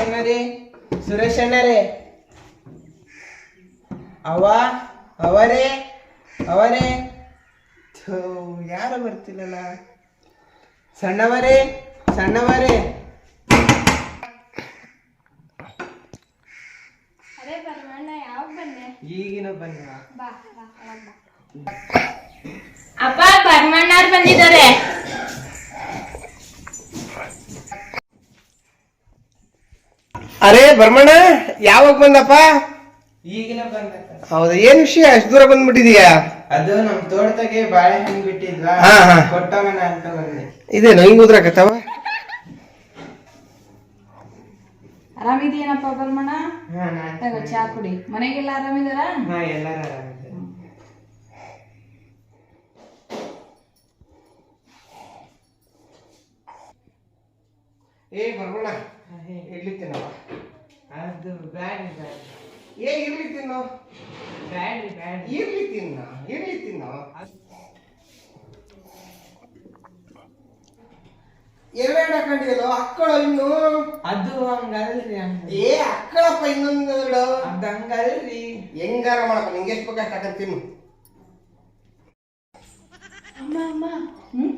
ಅಣ್ಣರೇ ಸುರೇಶ್ ಅಣ್ಣರೇ. ಅವ ಅವರೇ ಅವರೇ. ಯಾರು ಬರ್ತಿಲ್ಲಲ್ಲ. ಸಣ್ಣವರೇ ಸಣ್ಣವರೇ. ಈಗಿನ ಬನ್ನ ಅಪ್ಪ ಬರ್ಮಣ್ಣವ್ರು ಬಂದಿದ್ದಾರೆ. ಅರೇ ಬರ್ಮಣ ಯಾವಾಗ ಬಂದಪ್ಪ? ಈಗಿನ ಬಂದ ಹೌದಾ ಏನ್ ವಿಷಯ? ಅಷ್ಟು ದೂರ ಬಂದ್ಬಿಟ್ಟಿದೀಯಾ? ಅದು ನಮ್ ತೋಟದಾಗೆ ಬಾಳೆಹಣ್ಣು ಬಿಟ್ಟಿದ್ವಾ? ಹಾ, ಹಾ. ಕೊಟ್ಟವನ ಅಂತ ಬಂದೆ. ಇದೇನು ಹಿಂಗ್ ಉದ್ರಾಕತ್ತವ ಆರಾಮಿದೆಯೇನಪ್ಪ ಬರ್ಮಣ ಹಾ ನಾ ತಗೋ ಚಾ ಕುಡಿ. ಮನೆಗೆಲ್ಲ ಆರಾಮಿದಾರ? ಹಾ ಎಲ್ಲಾರು ಆರಾಮಿದ್ದಾರೆ. ಏ ಬರ್ಮಣ ಇಡ್ಲಿ ತಿನ್ನವ ಅದು ಬ್ಯಾಡ್ರಿ ಬ್ಯಾಡ್ರಿ ಏ ಇರ್ಲಿ ತಿನ್ನು. ಬ್ಯಾಡ್ರಿ ಬ್ಯಾಡ್ರಿ ಇರ್ಲಿ ತಿನ್ನ ಇರ್ಲಿ ತಿನ್ನು. ಎರಡೆರಡು ಹಾಕೊಂಡಿಯಲ್ಲ ಅಕ್ಕಳು ಇನ್ನು. ಅದು ಹಂಗಲ್ರಿ ಹಂಗ. ಏ ಅಕ್ಕಳಪ್ಪ ಇನ್ನೊಂದೆರಡು. ಅದ್ ಹಂಗಲ್ರಿ. ಹೆಂಗಾರ ಮಾಡಪ್ಪ ನಿಂಗೆ ಎಷ್ಟು ಬೇಕಾ ಹಾಕಂತ ತಿನ್ನು. ಅಮ್ಮ ಅಮ್ಮ. ಹ್ಮ್?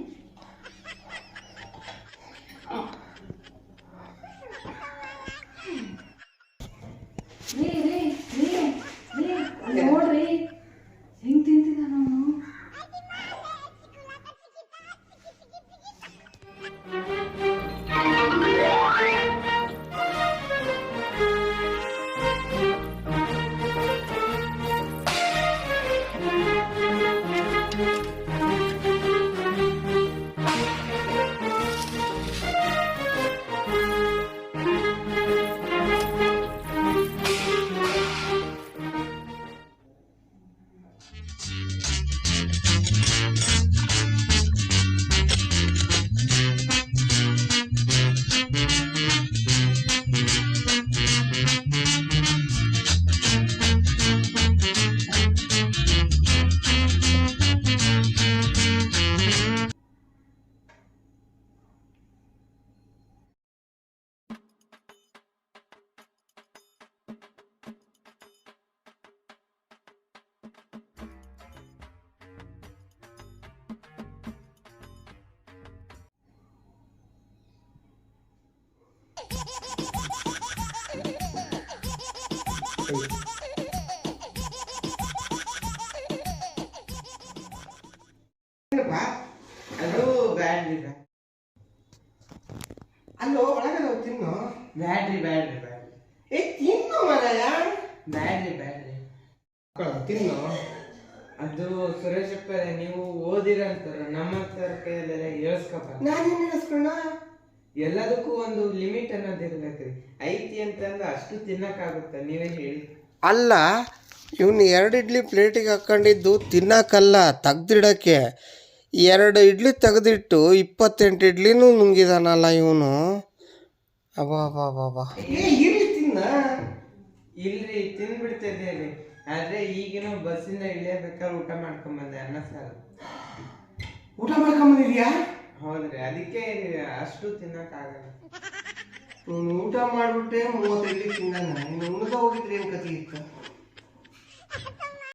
ಏನಪ್ಪ ಅದು ಬ್ಯಾಡ್ರಿ ಅಲ್ಲೋ ಒಳಗಡೆ ಹೋಗ್ ತಿನ್ನು. ಬ್ಯಾಡ್ರಿ ಬ್ಯಾಡ್ರಿ ಬ್ಯಾಡ್ರಿ ಏ ತಿನ್ನು ಮರಯ ಬ್ಯಾಡ್ರಿ ಬ್ಯಾಡ್ರಿ ತಿನ್ನು. ಅದು ಸುರೇಶಪ್ಪ ನೀವು ಓದಿರಂತಾರ ನಮ್ಮ ಸರ್ ಕೈಯಲ್ಲೆಲ್ಲ ನಾನು ನಾನೇನ್ ಹೇಳಿಸ್ಕೊಂಡ ಎಲ್ಲದಕ್ಕೂ ಒಂದು ಲಿಮಿಟ್ ಅನ್ನೋದು ಇರ್ಬೇಕ್ರಿ ಐತಿ ಅಂತಂದ್ರೆ ಅಷ್ಟು ತಿನ್ನಕ್ಕಾಗುತ್ತ ನೀವೇ ಹೇಳಿ. ಅಲ್ಲ ಇವನು ಎರಡು ಇಡ್ಲಿ ಪ್ಲೇಟಿಗೆ ಹಾಕೊಂಡಿದ್ದು ತಿನ್ನಕ್ಕಲ್ಲ ತೆಗ್ದಿಡಕ್ಕೆ. ಎರಡು ಇಡ್ಲಿ ತೆಗೆದಿಟ್ಟು ಇಪ್ಪತ್ತೆಂಟು ಇಡ್ಲಿನೂ ನುಂಗಿದಾನಲ್ಲ ಇವನು. ಅಬ್ಬಾ ಅಬ್ಬಾ ಅಬ್ಬಾ ಏ ಇರ್ಲಿ ತಿನ್ನ. ಇಲ್ರಿ ತಿಂದ್ಬಿಡ್ತಿದ್ದೇರಿ ಆದ್ರೆ ಈಗಿನ ಬಸ್ಸಿಂದ ಇಳಿಯಬೇಕಾದ್ರೆ ಊಟ ಮಾಡ್ಕೊಂಬಂದೆ ಅನ್ನ ಸಾರು. ಊಟ ಮಾಡ್ಕೊಂಬಂದಿದ್ಯಾ? ಹೌದ್ರಿ, ಅದಕ್ಕೆ ಅಷ್ಟು ತಿನ್ನಕ್ಕಾಗಲ್ಲ ನೀನು ಊಟ ಮಾಡ್ಬಿಟ್ಟೆ ಮೂವತ್ತೈದು ತಿಂದಾನ ಇನ್ನು ಉಣ್ಕ ಹೋಗಿದ್ರೆ ಏನು ಕತಿ ಇತ್ತು?